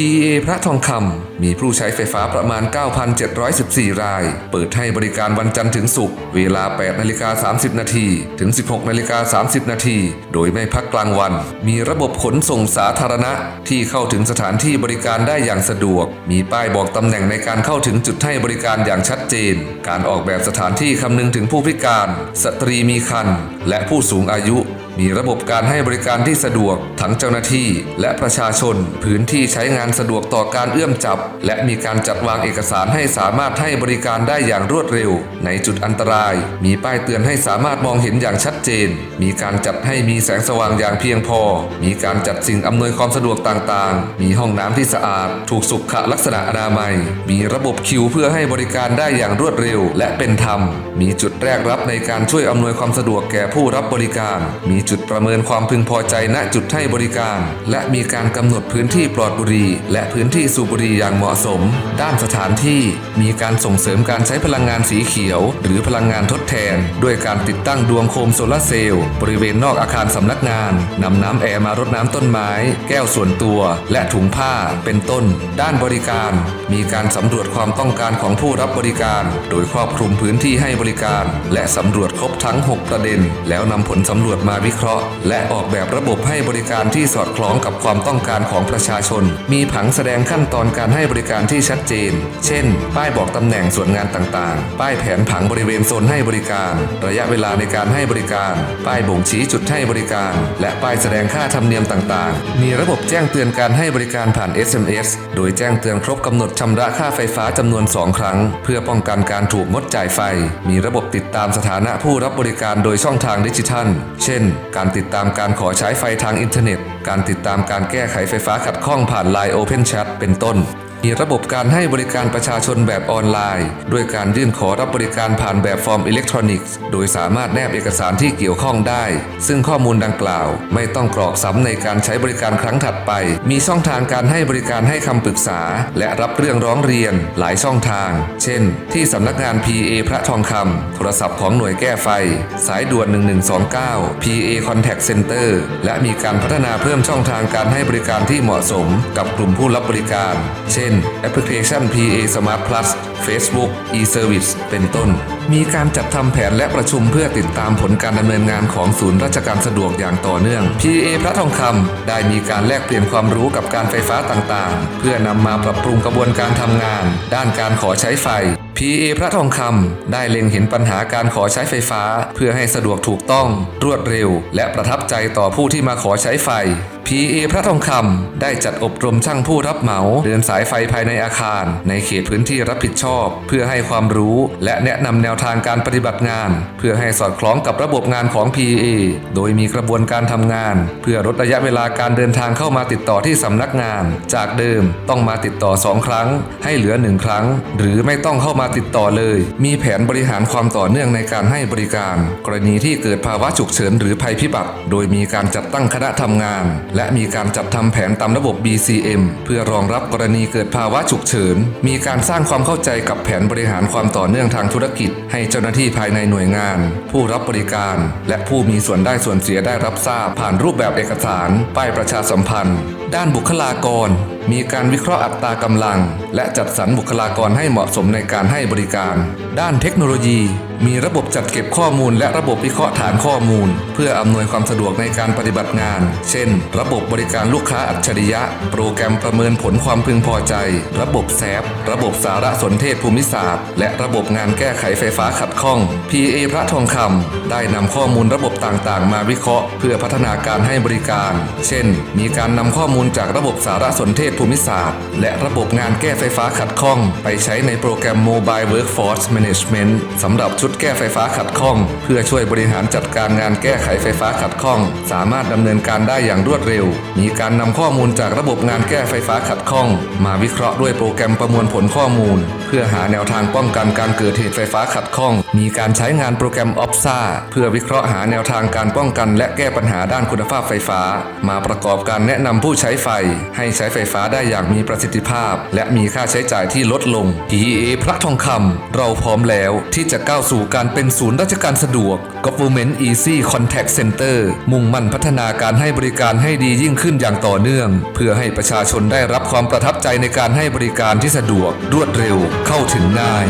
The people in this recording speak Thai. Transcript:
PEA พระทองคำมีผู้ใช้ไฟฟ้าประมาณ 9,714 ราย เปิดให้บริการวันจันทร์ถึงศุกร์เวลา 8 นาฬิกา 30 นาทีถึง 16 นาฬิกา 30 นาทีโดยไม่พักกลางวัน มีระบบขนส่งสาธารณะที่เข้าถึงสถานที่บริการได้อย่างสะดวก มีป้ายบอกตำแหน่งในการเข้าถึงจุดให้บริการอย่างชัดเจน การออกแบบสถานที่คำนึงถึงผู้พิการ สตรีมีครรภ์และผู้สูงอายุ มีระบบการให้บริการที่สะดวกทั้งเจ้าหน้าที่ และประชาชน พื้นที่ใช้งานสะดวกต่อการเอื้อมจับ และมีการจัดวางเอกสารให้สามารถให้บริการได้อย่างรวดเร็ว ในจุดอันตราย มีป้ายเตือนให้สามารถมองเห็นอย่างชัดเจน มีการจัดให้มีแสงสว่างอย่างเพียงพอ มีการจัดสิ่งอำนวยความสะดวกต่างๆ มีห้องน้ำที่สะอาด ถูกสุขลักษณะอนามัย มีระบบคิวเพื่อให้บริการได้อย่างรวดเร็ว และเป็นธรรม มีจุดแรกรับในการช่วยอำนวยความสะดวกแก่ผู้รับบริการ มีจุดประเมินความพึงพอใจณจุดให้บริการ และมีการกำหนดพื้นที่ปลอดบุหรี่และพื้นที่สูบบุหรี่อย่างเหมาะสม ด้านสถานที่มีการส่งเสริมการใช้พลังงานสีเขียว หรือพลังงานทดแทน ด้วยการติดตั้งดวงโคมโซลาร์เซลล์บริเวณนอกอาคารสำนักงานนำน้ำแอร์มารดน้ำต้นไม้ แก้วส่วนตัว และถุงผ้าเป็นต้น ด้านบริการ มีการสำรวจความต้องการของผู้รับบริการ โดยครอบคลุมพื้นที่ให้บริการ และสำรวจครบทั้ง 6 ประเด็น แล้วนำผลสำรวจมาวิเคราะห์ และออกแบบระบบให้บริการที่สอดคล้องกับความต้องการของประชาชน มีผังแสดงขั้นตอนการให้บริการที่ชัดเจน เช่น ป้ายบอกตำแหน่งส่วนงานต่างๆ ป้ายแผนผังบริเวณโซนให้บริการ ระยะเวลาในการให้บริการ ป้ายบ่งชี้จุดให้บริการ และป้ายแสดงค่าธรรมเนียมต่างๆ มีระบบแจ้งเตือนการให้บริการผ่าน SMS โดยแจ้งเตือนครบกำหนดชำระค่าไฟฟ้าจำนวน 2 ครั้ง เพื่อป้องกันการถูกงดจ่ายไฟ มีระบบติดตามสถานะผู้รับบริการโดยช่องทางดิจิทัล เช่นการติดตามการขอใช้ไฟทางอินเทอร์เน็ต การติดตามการแก้ไขไฟฟ้าขัดข้องผ่าน Line Open Chat เป็นต้น มีระบบการให้บริการประชาชนแบบออนไลน์ ด้วยการยื่นขอรับบริการผ่านแบบฟอร์มอิเล็กทรอนิกส์ โดยสามารถแนบเอกสารที่เกี่ยวข้องได้ ซึ่งข้อมูลดังกล่าว ไม่ต้องกรอกซ้ำในการใช้บริการครั้งถัดไป มีช่องทางการให้บริการให้คำปรึกษา และรับเรื่องร้องเรียนหลายช่องทาง เช่น ที่สำนักงาน PA พระทองคำโทรศัพท์ของหน่วยแก้ไฟ สายด่วน 1129 PA Contact Center และมีการพัฒนาเพิ่มช่องทางการให้บริการที่เหมาะสม กับกลุ่มผู้รับบริการ เช่นแอปพลิเคชัน PA Smart Plus Facebook e-Service เป็นต้น มีการจัดทำแผนและประชุมเพื่อติดตามผลการดำเนินงานของศูนย์ราชการสะดวกอย่างต่อเนื่อง PA พระทองคำได้มีการแลกเปลี่ยนความรู้กับการไฟฟ้าต่างๆ เพื่อนำมาปรับปรุงกระบวนการทำงาน ด้านการขอใช้ไฟ PA พระทองคำได้เล็งเห็นปัญหาการขอใช้ไฟฟ้า เพื่อให้สะดวกถูกต้อง รวดเร็ว และประทับใจต่อผู้ที่มาขอใช้ไฟ PA พระทองคำได้จัดอบรมช่างผู้รับเหมาเดินสายไฟภายในอาคาร ในเขตพื้นที่รับผิดชอบ เพื่อให้ความรู้และแนะนำแนวทางการปฏิบัติงาน เพื่อให้สอดคล้องกับระบบงานของ PA โดยมีกระบวนการทำงาน เพื่อลดระยะเวลาการเดินทางเข้ามาติดต่อที่สำนักงาน จากเดิมต้องมาติดต่อ 2 ครั้ง ให้เหลือ 1 ครั้ง หรือไม่ต้องเข้ามาติดต่อเลย มีแผนบริหารความต่อเนื่องในการให้บริการ กรณีที่เกิดภาวะฉุกเฉินหรือภัยพิบัติ โดยมีการจัดตั้งคณะทำงาน และมีการจัดทำแผนตามระบบ BCM เพื่อรองรับกรณีเกิดภาวะฉุกเฉิน มีการสร้างความเข้าใจกับแผนบริหารความต่อเนื่องทางธุรกิจให้เจ้าหน้าที่ภายในหน่วยงาน ผู้รับบริการ และผู้มีส่วนได้ส่วนเสียได้รับทราบ ผ่านรูปแบบเอกสารป้ายประชาสัมพันธ์ ด้านบุคลากร มีการวิเคราะห์อัตรากำลัง และจัดสรรบุคลากรให้เหมาะสมในการให้บริการ ด้านเทคโนโลยี มีระบบจัดเก็บข้อมูลและระบบวิเคราะห์ฐานข้อมูล เพื่ออำนวยความสะดวกในการปฏิบัติงาน เช่น ระบบบริการลูกค้าอัจฉริยะ โปรแกรมประเมินผลความพึงพอใจ ระบบแซฟระบบสารสนเทศภูมิศาสตร์ และระบบงานแก้ไขไฟฟ้าขัดข้อง PA พระทองคำได้นำข้อมูลระบบต่างๆ มาวิเคราะห์ เพื่อพัฒนาการให้บริการ เช่น มีการนำข้อมูลจากระบบสารสนเทศภูมิศาสตร์ และระบบงานแก้ไฟฟ้าขัดข้อง ไปใช้ในโปรแกรม Mobile Workforce Management สำหรับชุดแก้ไฟฟ้าขัดข้อง เพื่อช่วยบริหารจัดการงานแก้ไขไฟฟ้าขัดข้อง สามารถดำเนินการได้อย่างรวดเร็ว มีการนำข้อมูลจากระบบงานแก้ไฟฟ้าขัดข้อง มาวิเคราะห์ด้วยโปรแกรมประมวลผลข้อมูล เพื่อหาแนวทางป้องกันการเกิดเหตุไฟฟ้าขัดข้อง มีการใช้งานโปรแกรม OPSA เพื่อวิเคราะห์หาแนวทางการป้องกัน และแก้ปัญหาด้านคุณภาพไฟฟ้า มาประกอบการแนะนำผู้ใช้ไฟ ให้ใช้ไฟฟ้าได้อย่างมีประสิทธิภาพ และมีค่าใช้จ่ายที่ลดลง PEA พระทองคำเราพร้อมแล้วที่จะก้าวสู่การเป็นศูนย์ราชการสะดวก Government Easy Contact Center มุ่งมั่นพัฒนาการให้บริการให้ดียิ่งขึ้นอย่างต่อเนื่อง เพื่อให้ประชาชนได้รับความประทับใจในการให้บริการที่สะดวกรวดเร็วเข้าถึงง่าย